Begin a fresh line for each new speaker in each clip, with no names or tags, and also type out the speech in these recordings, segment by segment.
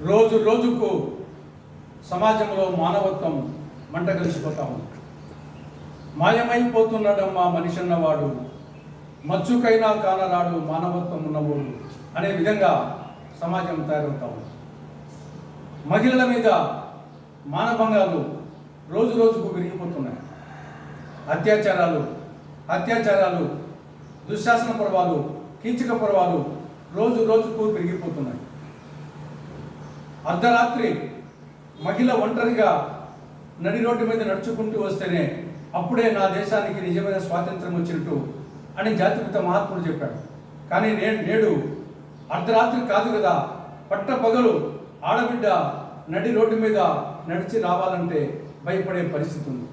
రోజు రోజుకు సమాజంలో మానవత్వం మంట కలిసిపోతా ఉంది మాయమైపోతున్నాడమ్మా మనిషి అన్నవాడు మచ్చుకైనా కానరాడు మానవత్వం ఉన్నవాడు అనే విధంగా సమాజం తయారవుతా ఉంది మహిళల మీద మానభంగాలు రోజు రోజుకు పెరిగిపోతున్నాయి అత్యాచారాలు అత్యాచారాలు దుశ్శాసన పర్వాలు కీచక పర్వాలు రోజు రోజుకు పెరిగిపోతున్నాయి అర్ధరాత్రి మహిళ ఒంటరిగా నడి రోడ్డు మీద నడుచుకుంటూ వస్తేనే అప్పుడే నా దేశానికి నిజమైన స్వాతంత్రం వచ్చినట్టు అని జాతిపిత మహాత్ముడు చెప్పాడు. కానీ నేను నేడు అర్ధరాత్రి కాదు కదా పట్ట పగలు ఆడబిడ్డ నడి రోడ్డు మీద నడిచి రావాలంటే భయపడే పరిస్థితి ఉంది.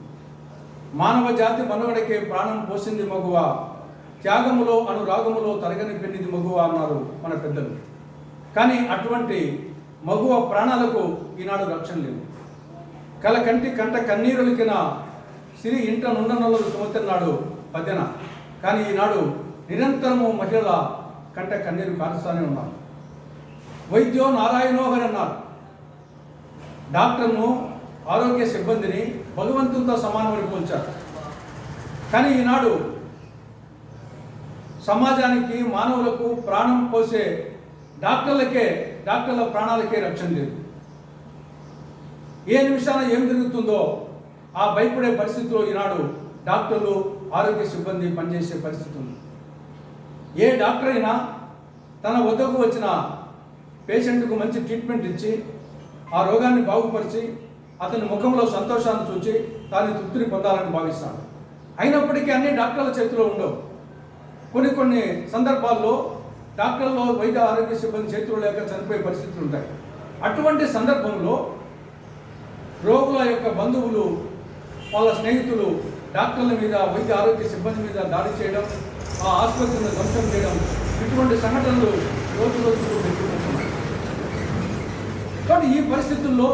మానవ జాతి మనుగడకే ప్రాణం పోసింది మగువ త్యాగములో అనురాగములో తరగని పెన్నిది మగువ అన్నారు మన పెద్దలు. కానీ అటువంటి మగువ ప్రాణాలకు ఈనాడు రక్షణ లేదు. కల కంటి కంట కన్నీరులికిన సిరి ఇంట నుండనొల్లలు సుమతిన్నాడు పద్యన. కానీ ఈనాడు నిరంతరము మహిళల కంట కన్నీరు కారుస్తూనే ఉన్నారు. వైద్యో నారాయణోహర్ అన్నారు. డాక్టర్ను ఆరోగ్య సిబ్బందిని భగవంతునితో సమానమని పోల్చారు. కానీ ఈనాడు సమాజానికి మానవులకు ప్రాణం పోసే డాక్టర్లకే డాక్టర్ల ప్రాణాలకే రక్షణ లేదు. ఏ నిమిషాన ఏం జరుగుతుందో ఆ భయపడే పరిస్థితిలో ఈనాడు డాక్టర్లు ఆరోగ్య సిబ్బంది పనిచేసే పరిస్థితి ఉంది. ఏ డాక్టర్ అయినా తన వద్దకు వచ్చిన పేషెంట్కు మంచి ట్రీట్మెంట్ ఇచ్చి ఆ రోగాన్ని బాగుపరిచి అతని ముఖంలో సంతోషాన్ని చూచి తాను తృప్తిని పొందాలని భావిస్తాడు. అయినప్పటికీ అన్ని డాక్టర్ల చేతిలో ఉండవు. కొన్ని కొన్ని సందర్భాల్లో డాక్టర్లు వైద్య ఆరోగ్య సిబ్బంది చేతులు లేక చనిపోయే పరిస్థితులు ఉంటాయి. అటువంటి సందర్భంలో రోగుల యొక్క బంధువులు వాళ్ళ స్నేహితులు డాక్టర్ల మీద వైద్య ఆరోగ్య సిబ్బంది మీద దాడి చేయడం ఆ ఆసుపత్రిని ధ్వంసం చేయడం ఇటువంటి సంఘటనలు రోజు రోజుకు పెరుగుతున్నాయి కాబట్టి ఈ పరిస్థితుల్లో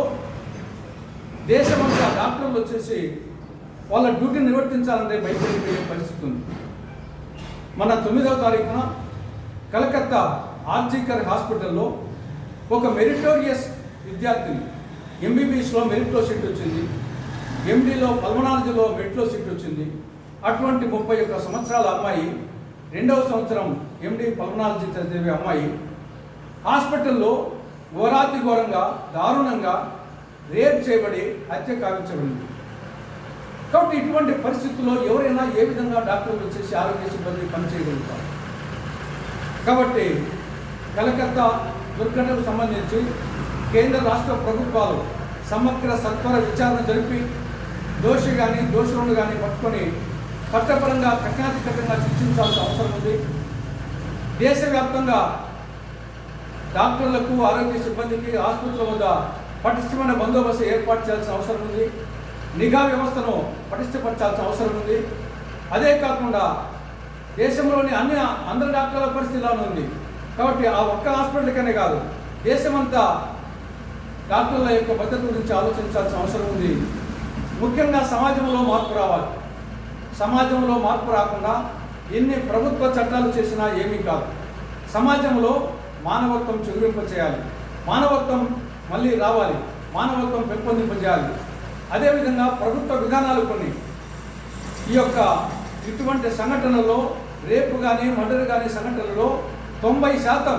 దేశమంతా డాక్టర్లు వచ్చేసి వాళ్ళ డ్యూటీ నిర్వర్తించాలంటే భయపడిపోయే పరిస్థితి ఉంది. మన తొమ్మిదవ తారీఖున కలకత్తా ఆర్జీకర్ హాస్పిటల్లో ఒక మెరిటోరియస్ విద్యార్థిని ఎంబీబీఎస్లో మెరిట్లో సీట్ వచ్చింది. ఎండీలో పల్మనాలజీలో మెరిట్లో సీట్ వచ్చింది. అటువంటి ముప్పై ఒక్క సంవత్సరాల అమ్మాయి రెండవ సంవత్సరం ఎండి పల్మనాలజీ చదివే అమ్మాయి హాస్పిటల్లో ఘోరాతి ఘోరంగా దారుణంగా రేప్ చేయబడి హత్య కావించబడింది. కాబట్టి ఇటువంటి పరిస్థితుల్లో ఎవరైనా ఏ విధంగా డాక్టర్లు వచ్చేసి ఆరోగ్య సిబ్బంది పనిచేయగలుగుతారు? కాబట్టి కలకత్తా దుర్ఘటనకు సంబంధించి కేంద్ర రాష్ట్ర ప్రభుత్వాలు సమగ్ర సత్వర విచారణ జరిపి దోషి కానీ దోషులను కానీ పట్టుకొని చట్టపరంగా కఠినాధికతంగా శిక్షించాల్సిన అవసరం ఉంది. దేశవ్యాప్తంగా డాక్టర్లకు ఆరోగ్య సిబ్బందికి ఆసుపత్రుల వద్ద పటిష్టమైన బందోబస్తు ఏర్పాటు చేయాల్సిన అవసరం ఉంది. నిఘా వ్యవస్థను పటిష్టపరచాల్సిన అవసరం ఉంది. అదే కాకుండా దేశంలోని అన్ని అందరి డాక్టర్ల పరిస్థితి ఇలానే ఉంది. కాబట్టి ఆ ఒక్క హాస్పిటల్కనే కాదు దేశమంతా డాక్టర్ల యొక్క భద్రత గురించి ఆలోచించాల్సిన అవసరం ఉంది. ముఖ్యంగా సమాజంలో మార్పు రావాలి. సమాజంలో మార్పు రాకుండా ఎన్ని ప్రభుత్వ చట్టాలు చేసినా ఏమీ కాదు. సమాజంలో మానవత్వం చెగురింప చేయాలి మానవత్వం మళ్ళీ రావాలి. మానవత్వం పెంపొందింపజేయాలి. అదేవిధంగా ప్రభుత్వ విధానాలు కొన్ని. ఈ యొక్క ఇటువంటి సంఘటనలో రేపు కానీ మర్డర్ కానీ సంఘటనలో తొంభై శాతం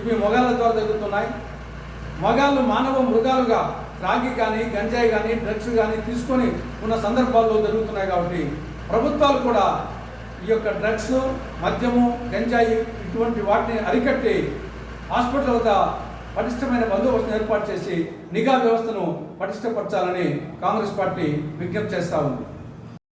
ఇవి మొగాళ్ళ ద్వారా జరుగుతున్నాయి. మగాళ్ళు మానవ మృగాలుగా రాగి కానీ గంజాయి కానీ డ్రగ్స్ కానీ తీసుకొని ఉన్న సందర్భాల్లో జరుగుతున్నాయి కాబట్టి ప్రభుత్వాలు కూడా ఈ యొక్క డ్రగ్స్ మద్యము గంజాయి ఇటువంటి వాటిని అరికట్టి హాస్పిటల్ వద్ద పటిష్టమైన బందోబస్తును ఏర్పాటు చేసి నిఘా వ్యవస్థను పటిష్టపరచాలని కాంగ్రెస్ పార్టీ విజ్ఞప్తి చేస్తూ ఉంది.